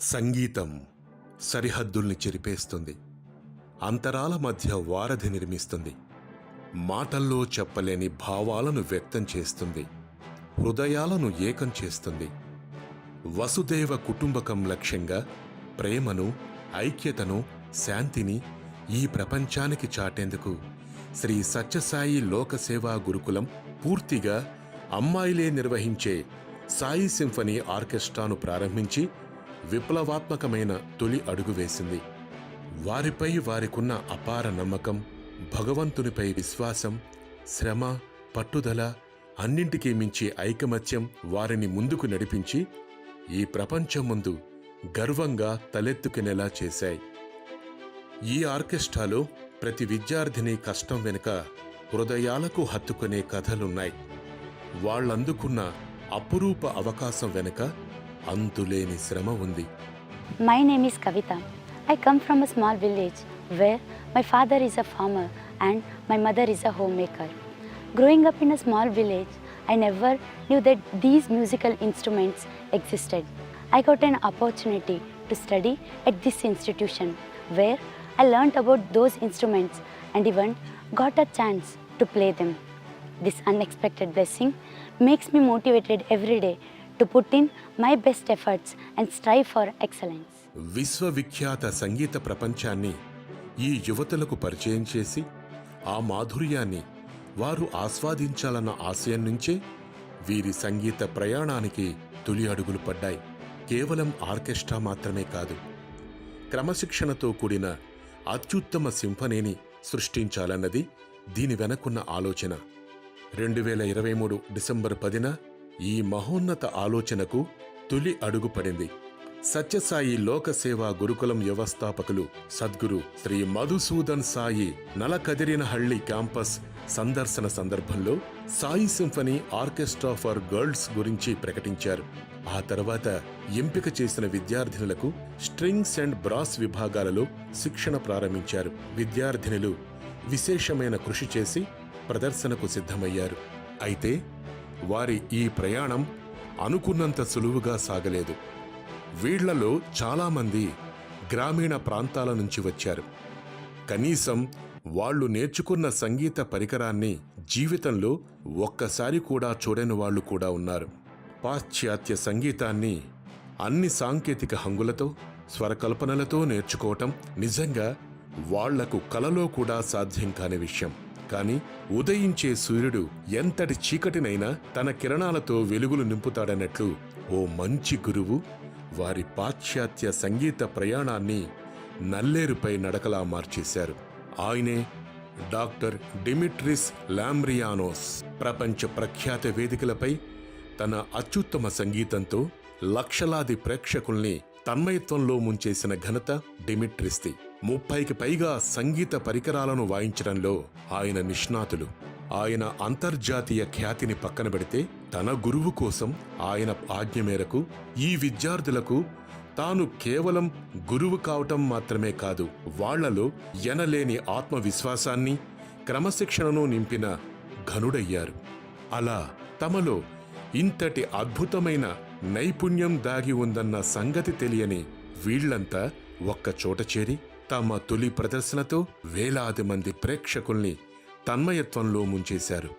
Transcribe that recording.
సంగీతం సరిహద్దుల్ని చెరిపేస్తుంది. అంతరాల మధ్య వారధి నిర్మిస్తుంది. మాటల్లో చెప్పలేని భావాలను వ్యక్తం చేస్తుంది. హృదయాలను ఏకం చేస్తుంది. వసుదేవ కుటుంబకం లక్ష్యంగా ప్రేమను ఐక్యతను శాంతిని ఈ ప్రపంచానికి చాటేందుకు శ్రీ సత్యసాయి లోకసేవా గురుకులం పూర్తిగా అమ్మాయిలే నిర్వహించే సాయి సింఫనీ ఆర్కెస్ట్రాను ప్రారంభించి విప్లవాత్మకమైన తొలి అడుగు వేసింది. వారిపై వారికున్న అపార నమ్మకం భగవంతునిపై విశ్వాసం శ్రమ పట్టుదల అన్నింటికీ మించి ఐకమత్యం వారిని ముందుకు నడిపించి ఈ ప్రపంచం ముందు గర్వంగా తలెత్తుకునేలా చేశాయి. ఈ ఆర్కెస్ట్రాలో ప్రతి విద్యార్థిని కష్టం వెనుక హృదయాలకు హత్తుకునే కథలున్నాయి. వాళ్ళందుకున్న అపురూప అవకాశం వెనుక అంతులేని శ్రమ ఉంది My name is Kavita. I come from a small village where my father is a farmer and my mother is a homemaker. Growing up in a small village, I never knew that these musical instruments existed. I got an opportunity to study at this institution where I learned about those instruments and even got a chance to play them. This unexpected blessing makes me motivated every day to put in my best efforts and strive for excellence విశ్వవిఖ్యాత సంగీత ప్రపంచాన్ని ఈ యువతులకు పరిచయం చేసి ఆ మాధుర్యాన్ని వారు ఆస్వాదించాలన్న ఆశయం నుంచే వీరి సంగీత ప్రయాణానికి తొలి అడుగులు పడ్డాయి. కేవలం ఆర్కెస్ట్రా మాత్రమే కాదు క్రమశిక్షణతో కూడిన అత్యుత్తమ సింఫనీని సృష్టించాలన్నది దీని వెనకున్న ఆలోచన. రెండు వేల ఇరవై మూడు డిసెంబర్ పదిన ఈ మహోన్నత ఆలోచనకు తొలి అడుగుపడింది సత్యసాయి లోకసేవా గురుకులం వ్యవస్థాపకులు సద్గురు శ్రీ మధుసూదన్ సాయి నలకదిరినహళ్ళి క్యాంపస్ సందర్శన సందర్భంలో Sai symphony orchestra for girls గురించి ప్రకటించారు. ఆ తర్వాత ఎంపిక చేసిన విద్యార్థినులకు స్ట్రింగ్స్ అండ్ బ్రాస్ విభాగాలలో శిక్షణ ప్రారంభించారు. విద్యార్థినులు విశేషమైన కృషి చేసి ప్రదర్శనకు సిద్ధమయ్యారు. అయితే వారి ఈ ప్రయాణం అనుకున్నంత సులువుగా సాగలేదు. వీళ్ళలో చాలామంది గ్రామీణ ప్రాంతాల నుంచి వచ్చారు. కనీసం వాళ్ళు నేర్చుకున్న సంగీత పరికరాన్ని జీవితంలో ఒక్కసారి కూడా చూడని వాళ్ళు కూడా ఉన్నారు. పాశ్చాత్య సంగీతాన్ని అన్ని సాంకేతిక హంగులతో స్వరకల్పనలతో నేర్చుకోవటం నిజంగా వాళ్ళకు కలలో కూడా సాధ్యం కాని విషయం. కాని ఉదయించే సూర్యుడు ఎంతటి చీకటినైనా తన కిరణాలతో వెలుగులు నింపుతాడన్నట్లు ఓ మంచి గురువు వారి పాశ్చాత్య సంగీత ప్రయాణాన్ని నల్లేరుపై నడకలా మార్చేశారు. ఆయనే డాక్టర్ డిమిట్రిస్ లాంబ్రియానోస్ ప్రపంచ ప్రఖ్యాత వేదికలపై తన అత్యుత్తమ సంగీతంతో లక్షలాది ప్రేక్షకుల్ని తన్మయత్వంలో ముంచేసిన ఘనత డిమిట్రిస్ది. ముప్పైకి పైగా సంగీత పరికరాలను వాయించడంలో ఆయన నిష్ణాతులు. ఆయన అంతర్జాతీయ ఖ్యాతిని పక్కన పెడితే తన గురువు కోసం ఆయన ఆజ్ఞ మేరకు ఈ విద్యార్థులకు తాను కేవలం గురువు కావటం మాత్రమే కాదు వాళ్ళలో ఎనలేని ఆత్మవిశ్వాసాన్ని క్రమశిక్షణను నింపిన ఘనుడయ్యారు. అలా తమలో ఇంతటి అద్భుతమైన నైపుణ్యం దాగి ఉందన్న సంగతి తెలియని వీళ్ళంతా ఒక్కచోట చేరి తమ తొలి ప్రదర్శనతో వేలాది మంది ప్రేక్షకుల్ని తన్మయత్వంలో ముంచేశారు.